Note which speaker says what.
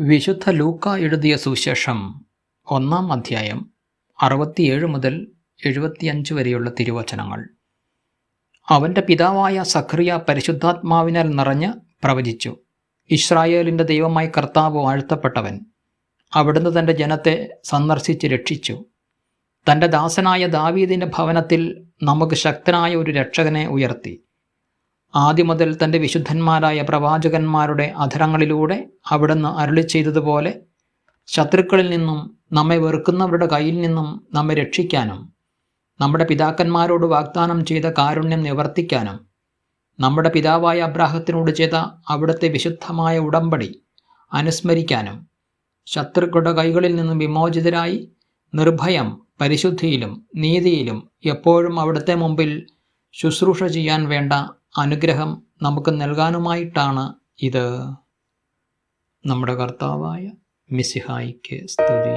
Speaker 1: വിശുദ്ധ ലൂക്ക എഴുതിയ സുശേഷം ഒന്നാം അധ്യായം അറുപത്തിയേഴ് മുതൽ എഴുപത്തിയഞ്ച് വരെയുള്ള തിരുവചനങ്ങൾ. അവന്റെ പിതാവായ സഖറിയ പരിശുദ്ധാത്മാവിനാൽ നിറഞ്ഞ് പ്രവചിച്ചു. ഇസ്രായേലിന്റെ ദൈവമായി കർത്താവ് വാഴ്ത്തപ്പെട്ടവൻ അവിടുന്ന് തന്റെ ജനത്തെ സന്ദർശിച്ച് രക്ഷിച്ചു. തന്റെ ദാസനായ ദാവീദിന്റെ ഭവനത്തിൽ നമുക്ക് ശക്തനായ ഒരു രക്ഷകനെ ഉയർത്തി. ആദ്യം മുതൽ തന്റെ വിശുദ്ധന്മാരായ പ്രവാചകന്മാരുടെ അധരങ്ങളിലൂടെ അവിടുന്ന് അരുളി ചെയ്തതുപോലെ ശത്രുക്കളിൽ നിന്നും നമ്മെ വെറുക്കുന്നവരുടെ കയ്യിൽ നിന്നും നമ്മെ രക്ഷിക്കാനും നമ്മുടെ പിതാക്കന്മാരോട് വാഗ്ദാനം ചെയ്ത കാരുണ്യം നിവർത്തിക്കാനും നമ്മുടെ പിതാവായ അബ്രാഹത്തിനോട് ചെയ്ത അവിടുത്തെ വിശുദ്ധമായ ഉടമ്പടി അനുസ്മരിക്കാനും ശത്രുക്കളുടെ കൈകളിൽ നിന്നും വിമോചിതരായി നിർഭയം പരിശുദ്ധിയിലും നീതിയിലും എപ്പോഴും അവിടുത്തെ മുമ്പിൽ ശുശ്രൂഷ ചെയ്യാൻ വേണ്ട അനുഗ്രഹം നമുക്ക് നൽകാനുമായിട്ടാണ് ഇത്. നമ്മുടെ കർത്താവായ മിസിഹായിക്ക് സ്തുതി.